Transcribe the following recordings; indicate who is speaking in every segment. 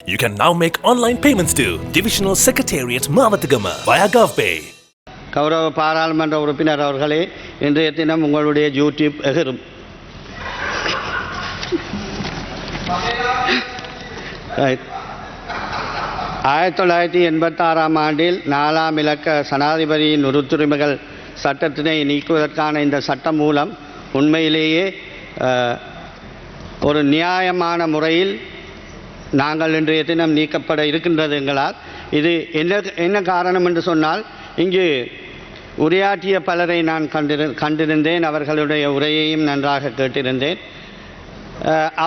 Speaker 1: You can now make online payments to Divisional Secretariat Mavatagama via GovPay.
Speaker 2: கௌரவ பாராளுமன்ற உறுப்பினர் அவர்களே இன்றைய தினம் உங்களுடைய யூடியூப் எகரும் ஆயிரத்தி தொள்ளாயிரத்தி எண்பத்தாறாம் ஆண்டில் நாலாம் இலக்க சனாதிபதியின் உறுத்துரிமைகள் சட்டத்தினை நீக்குவதற்கான இந்த சட்டம் மூலம் உண்மையிலேயே ஒரு நியாயமான முறையில் நாங்கள் இன்றைய தினம் நீக்கப்பட இருக்கின்றது எங்களால். இது என்ன என்ன காரணம் என்று சொன்னால் இங்கு உரையாற்றிய பலரை நான் கண்டிரு கண்டிருந்தேன் அவர்களுடைய உரையையும் நன்றாக கேட்டிருந்தேன்.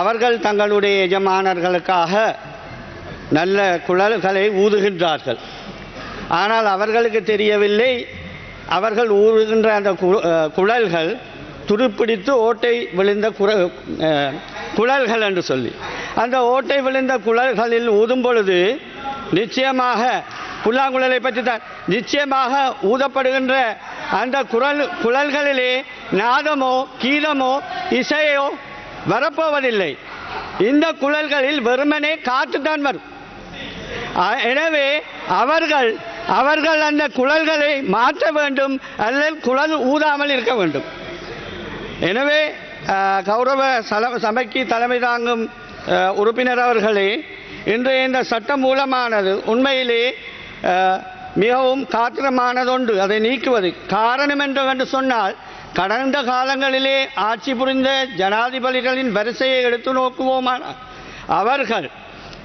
Speaker 2: அவர்கள் தங்களுடைய எஜமானர்களுக்காக நல்ல குழல்களை ஊதுகின்றார்கள். ஆனால் அவர்களுக்கு தெரியவில்லை அவர்கள் ஊதுகின்ற அந்த குழல்கள் துருப்பிடித்து ஓட்டை விழுந்த குர குழல்கள் என்று சொல்லி. அந்த ஓட்டை விழுந்த குழல்களில் ஊதும் பொழுது நிச்சயமாக புல்லாங்குழலை பற்றி தான் நிச்சயமாக ஊதப்படுகின்ற அந்த குரல் குழல்களிலே நாதமோ கீதமோ இசையோ வரப்போவதில்லை. இந்த குழல்களில் வெறுமனே காற்று தான் வரும். எனவே அவர்கள் அவர்கள் அந்த குழல்களை மாற்ற வேண்டும் அல்லது குழல் ஊதாமல் இருக்க வேண்டும். எனவே கௌரவ சல சபைக்கு தலைமை தாங்கும் உறுப்பினர் அவர்களே இன்றைய இந்த சட்டம் மூலமானது உண்மையிலே மிகவும் காத்திரமானதொன்று அதை நீக்குவது. காரணம் என்று என்று சொன்னால் கடந்த காலங்களிலே ஆட்சி புரிந்த ஜனாதிபதிகளின் வரிசையை எடுத்து நோக்குவோமானால் அவர்கள்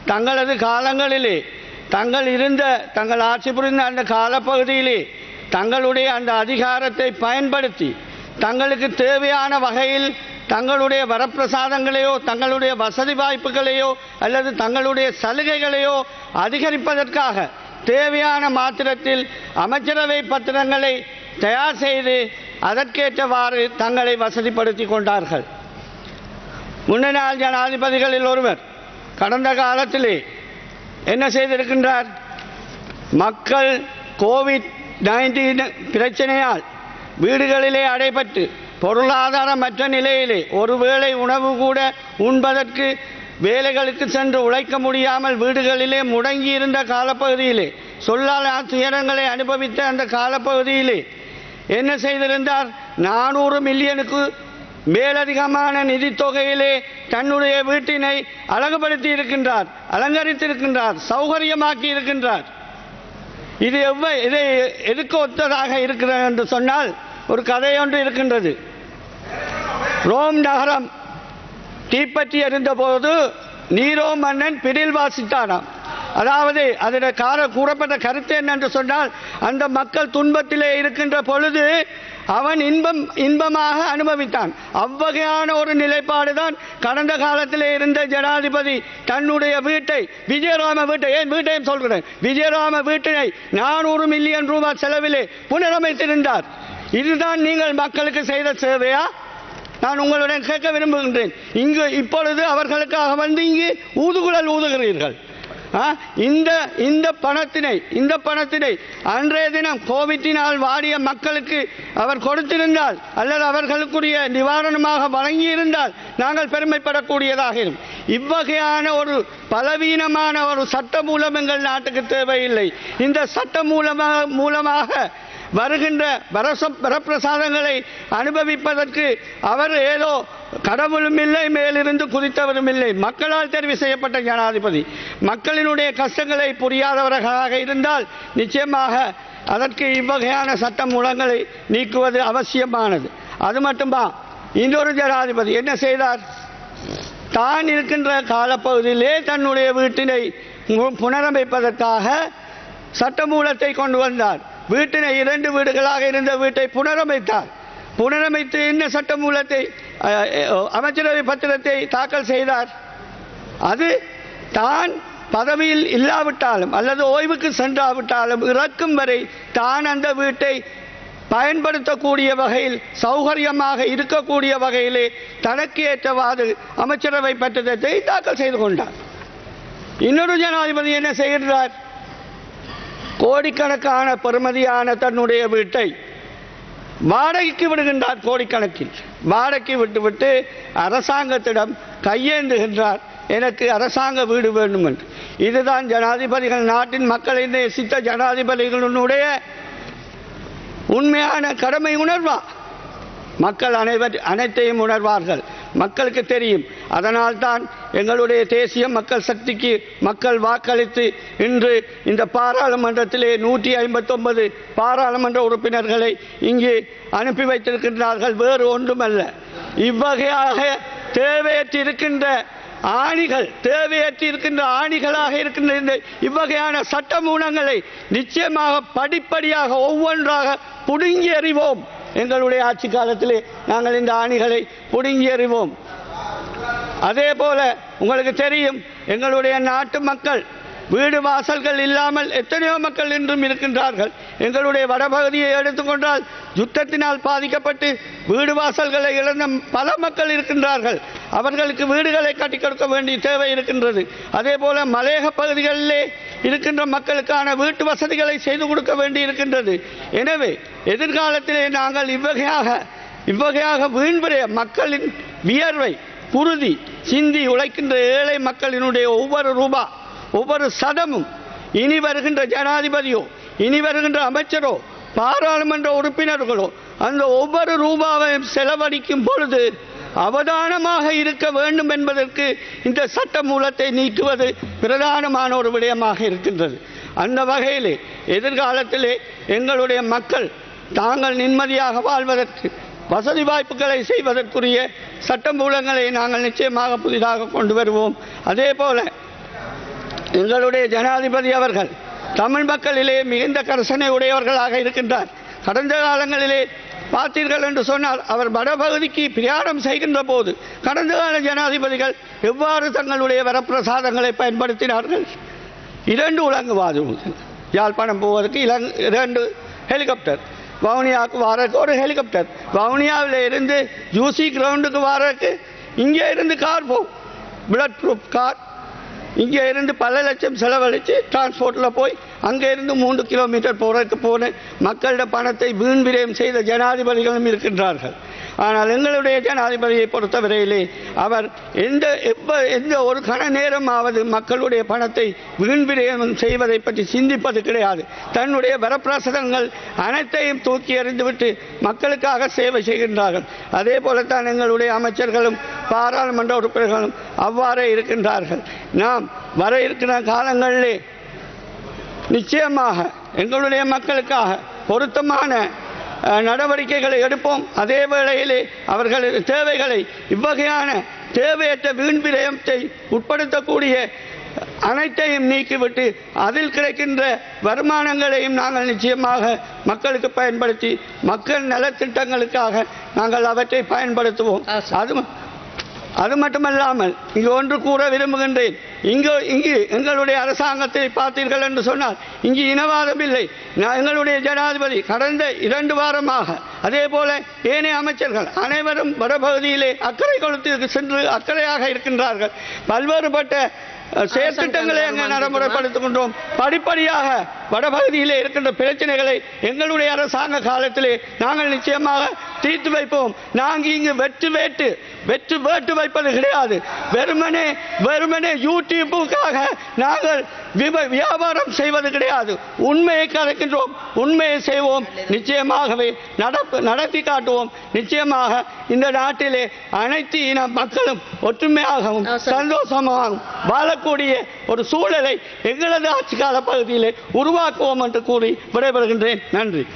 Speaker 2: தங்களது காலங்களிலே தங்கள் இருந்த தங்கள் ஆட்சி புரிந்த அந்த காலப்பகுதியிலே தங்களுடைய அந்த அதிகாரத்தை பயன்படுத்தி தங்களுக்கு தேவையான வகையில் தங்களுடைய வரப்பிரசாதங்களையோ தங்களுடைய வசதி வாய்ப்புகளையோ அல்லது தங்களுடைய சலுகைகளையோ அதிகரிப்பதற்காக தேவையான மாத்திரத்தில் அமைச்சரவை பத்திரங்களை தயார் செய்து அதற்கேற்றவாறு தங்களை வசதிப்படுத்தி கொண்டார்கள். முன்னாள் ஜனாதிபதிகளில் ஒருவர் கடந்த காலத்திலே என்ன செய்திருக்கின்றார்? மக்கள் கோவிட் நைன்டீன் பிரச்சனையால் வீடுகளிலே அடைபட்டு பொருளாதாரமற்ற நிலையிலே ஒருவேளை உணவு கூட உண்பதற்கு வேலைகளுக்கு சென்று உழைக்க முடியாமல் வீடுகளிலே முடங்கி இருந்த காலப்பகுதியிலே சொல்லால் துயரங்களை அனுபவித்த அந்த காலப்பகுதியிலே என்ன செய்திருந்தார்? நானூறு மில்லியனுக்கு மேலதிகமான நிதித்தொகையிலே தன்னுடைய வீட்டினை அழகுபடுத்தி இருக்கின்றார் அலங்கரித்திருக்கின்றார் சௌகரியமாக்கி இருக்கின்றார் இது எவ்வ இதை எதுக்கு ஒத்ததாக இருக்கிறது என்று சொன்னால் ஒரு கதை ஒன்று இருக்கின்றது. ரோம் நகரம் தீப்பற்றி எறிந்தபோது நீரோ மன்னன் பிடில் வாசித்தானாம். அதாவது அதில் கார கூறப்பட்ட கருத்து என்னென்று சொன்னால் அந்த மக்கள் துன்பத்திலே இருக்கின்ற பொழுது அவன் இன்பம் இன்பமாக அனுபவித்தான். அவ்வகையான ஒரு நிலைப்பாடு தான் கடந்த காலத்திலே இருந்த ஜனாதிபதி தன்னுடைய வீட்டை விஜயராம வீட்டை ஏன் வீட்டையும் சொல்கிறேன் விஜயராம வீட்டினை நானூறு மில்லியன் ரூபாய் செலவிலே புனரமைத்திருந்தார். இதுதான் நீங்கள் மக்களுக்கு செய்த சேவையா? நான் உங்களுடன் கேட்க விரும்புகின்றேன். இங்கு இப்பொழுது அவர்களுக்காக வந்து இங்கு ஊதுகுழல் ஊதுகிறீர்கள். ஆ, இந்த இந்த பணத்தினை இந்த பணத்தினை அன்றைய தினம் கோவிட்டினால் வாடிய மக்களுக்கு அவர் கொடுத்திருந்தால் அல்லது அவர்களுக்குரிய நிவாரணமாக வழங்கியிருந்தால் நாங்கள் பெருமைப்படக்கூடியதாக இருக்கும். இவ்வகையான ஒரு பலவீனமான ஒரு சட்ட மூலம் எங்கள் நாட்டுக்கு தேவையில்லை. இந்த சட்ட மூலமாக மூலமாக வருகின்ற வரச வரப்பிரசாதங்களை அனுபவிப்பதற்கு அவர் ஏதோ கடவுளும் இல்லை மேலிருந்து குதித்தவரும் இல்லை. மக்களால் தெரிவு செய்யப்பட்ட ஜனாதிபதி. மக்களினுடைய கஷ்டங்களை புரியாதவர்களாக இருந்தால் நிச்சயமாக அதற்கு இவ்வகையான சட்ட மூலங்களை நீக்குவது அவசியமானது. அது மட்டுமா? இன்னொரு ஜனாதிபதி என்ன செய்தார்? தான் இருக்கின்ற காலப்பகுதியிலே தன்னுடைய வீட்டினை புனரமைப்பதற்காக சட்டமூலத்தை கொண்டு வந்தார். வீட்டினை இரண்டு வீடுகளாக இருந்த வீட்டை புனரமைத்தார். புனரமைத்து என்ன சட்டமூலத்தை அமைச்சரவை பத்திரத்தை தாக்கல் செய்தார். அது தான் பதவியில் இல்லாவிட்டாலும் அல்லது ஓய்வுக்கு சென்றாவிட்டாலும் இறக்கும் வரை தான் அந்த வீட்டை பயன்படுத்தக்கூடிய வகையில் சௌகரியமாக இருக்கக்கூடிய வகையிலே தனக்கு ஏற்றவாறு அமைச்சரவை பத்திரத்தை தாக்கல் செய்து கொண்டார். இன்னொரு ஜனாதிபதி என்ன செய்கிறார் கோடிக்கணக்கான பெருமதியான தன்னுடைய வீட்டை வாடகைக்கு விடுகின்றார் கோடிக்கணக்கில். வாடகைக்கு விட்டுவிட்டு அரசாங்கத்திடம் கையேந்துகின்றார். எனக்கு அரசாங்க வீடு வேண்டும் என்று இதுதான் ஜனாதிபதிகள் நாட்டின் மக்களை நேசித்த ஜனாதிபதிகளினுடைய உண்மையான கடமை உணர்வா? மக்கள் அனைவர் அனைத்தையும் உணர்வார்கள். மக்களுக்கு தெரியும். அதனால்தான் எங்களுடைய தேசிய மக்கள் சக்திக்கு மக்கள் வாக்களித்து இன்று இந்த பாராளுமன்றத்திலே நூற்றி ஐம்பத்தொன்பது பாராளுமன்ற உறுப்பினர்களை இங்கே அனுப்பி வைத்திருக்கின்றார்கள். வேறு ஒன்றுமல்ல. இவ்வகையாக தேவையற்று இருக்கின்ற ஆணிகள் தேவையற்று இருக்கின்ற ஆணிகளாக இருக்கின்ற இந்த இவ்வகையான சட்டமூலங்களை நிச்சயமாக படிப்படியாக ஒவ்வொன்றாக புடுங்கி எறிவோம் எங்களுடைய ஆட்சி காலத்திலே நாங்கள் இந்த ஆணிகளை புடுங்கி எறிவோம் அதே போல உங்களுக்கு தெரியும் எங்களுடைய நாட்டு மக்கள் வீடு வாசல்கள் இல்லாமல் எத்தனையோ மக்கள் இன்றும் இருக்கின்றார்கள். எங்களுடைய வடபகுதியை எடுத்துக்கொண்டால் யுத்தத்தினால் பாதிக்கப்பட்டு வீடு வாசல்களை இழந்த பல மக்கள் இருக்கின்றார்கள். அவர்களுக்கு வீடுகளை கட்டிக் கொடுக்க வேண்டிய தேவை இருக்கின்றது. அதே போல மலையக பகுதிகளிலே இருக்கின்ற மக்களுக்கான வீட்டு வசதிகளை செய்து கொடுக்க வேண்டி இருக்கின்றது. எனவே எதிர்காலத்திலே நாங்கள் இவ்வகையாக இவ்வகையாக வீண்புறைய மக்களின் வியர்வை உறுதி சிந்தி உழைக்கின்ற ஏழை மக்களினுடைய ஒவ்வொரு ரூபா ஒவ்வொரு சதமும் இனி வருகின்ற ஜனாதிபதியோ இனி வருகின்ற அமைச்சரோ பாராளுமன்ற உறுப்பினர்களோ அந்த ஒவ்வொரு ரூபாவையும் செலவழிக்கும் பொழுது அவதானமாக இருக்க வேண்டும் என்பதற்கு இந்த சட்ட மூலத்தை நீக்குவது பிரதானமான ஒரு விடயமாக இருக்கின்றது. அந்த வகையிலே எதிர்காலத்திலே எங்களுடைய மக்கள் தாங்கள் நிம்மதியாக வாழ்வதற்கு வசதி வாய்ப்புகளை செய்வதற்குரிய சட்ட மூலங்களை நாங்கள் நிச்சயமாக புதிதாக கொண்டு வருவோம். அதே போல எங்களுடைய ஜனாதிபதி அவர்கள் தமிழ் மக்களிலே மிகுந்த கரசனை உடையவர்களாக இருக்கின்றார். கடந்த காலங்களிலே பார்த்தீர்கள் என்று சொன்னால் அவர் வடபகுதிக்கு பிரயாணம் செய்கின்ற போது கடந்த கால ஜனாதிபதிகள் எவ்வாறு தங்களுடைய வரப்பிரசாதங்களை பயன்படுத்தினார்கள்? இரண்டு உலங்குவாது யாழ்ப்பாணம் போவதற்கு இலங் இரண்டு ஹெலிகாப்டர் வவுனியாவுக்கு வரக்கு ஒரு ஹெலிகாப்டர் வவுனியாவில் இருந்து ஜூசி கிரவுண்டுக்கு வரக்கு இங்கே இருந்து கார் போகும் பிளட் ப்ரூஃப் கார் இங்கே இருந்து பல லட்சம் செலவழித்து டிரான்ஸ்போர்ட்டில் போய் அங்கே இருந்து மூன்று கிலோமீட்டர் போகிறதுக்கு போன மக்களிட பணத்தை வீண் விரயம் செய்த ஜனாதிபதிகளும் இருக்கின்றார்கள். ஆனால் எங்களுடைய ஜனாதிபதியை பொறுத்தவரையிலே அவர் எந்த எப்ப எந்த ஒரு கண நேரமாவது மக்களுடைய பணத்தை வீண் விரயம் செய்வதை பற்றி சிந்திப்பது கிடையாது. தன்னுடைய வரப்பிரசதங்கள் அனைத்தையும் தூக்கி எறிந்துவிட்டு மக்களுக்காக சேவை செய்கின்றார்கள். அதே போலத்தான் எங்களுடைய அமைச்சர்களும் பாராளுமன்ற உறுப்பினர்களும் அவ்வாறே இருக்கின்றார்கள். நாம் வர இருக்கிற காலங்களிலே நிச்சயமாக எங்களுடைய மக்களுக்காக பொருத்தமான நடவடிக்கைகளை எடுப்போம். அதே வேளையிலே அவர்களது தேவைகளை இவ்வகையான தேவையற்ற வீண் விரயத்தை உட்படுத்தக்கூடிய அனைத்தையும் நீக்கிவிட்டு அதில் கிடைக்கின்ற வருமானங்களையும் நாங்கள் நிச்சயமாக மக்களுக்கு பயன்படுத்தி மக்கள் நலத்திட்டங்களுக்காக நாங்கள் அவற்றை பயன்படுத்துவோம். அது அது மட்டுமல்லாமல் இங்கு ஒன்று கூற விரும்புகின்றேன். இங்கு இங்கு எங்களுடைய அரசாங்கத்தை பார்த்தீர்கள் என்று சொன்னால் இங்கு இனவாதம் இல்லை. எங்களுடைய ஜனாதிபதி கடந்த இரண்டு வாரமாக அதே போல ஏனைய அமைச்சர்கள் அனைவரும் வடபகுதியிலே அக்கறை கொளுத்திற்கு சென்று அக்கறையாக இருக்கின்றார்கள். பல்வேறுபட்ட செயற்திட்டங்களை அங்கே நடைமுறைப்படுத்துகின்றோம் படிப்படியாக வடபகுதியிலே இருக்கின்ற பிரச்சனைகளை எங்களுடைய அரசாங்க காலத்திலே நாங்கள் நிச்சயமாக தீர்த்து வைப்போம். நாங்கள் இங்கு வெற்று வேட்டு வெற்று வேட்டு வைப்பது கிடையாது. வெறுமனே வெறுமனே யூடியூப்புக்காக நாங்கள் விப- வியாபாரம் செய்வது கிடையாது. உண்மையை கலைக்கின்றோம் உண்மையை செய்வோம். நிச்சயமாகவே நடப்பு நடத்தி காட்டுவோம். நிச்சயமாக இந்த நாட்டிலே அனைத்து இன மக்களும் ஒற்றுமையாகவும். சந்தோஷமாகவும் வாழக்கூடிய ஒரு சூழலை எங்களது ஆட்சி கால பகுதியிலே உருவாக்குவோம் என்று கூறி விடைபெறுகின்றேன். நன்றி.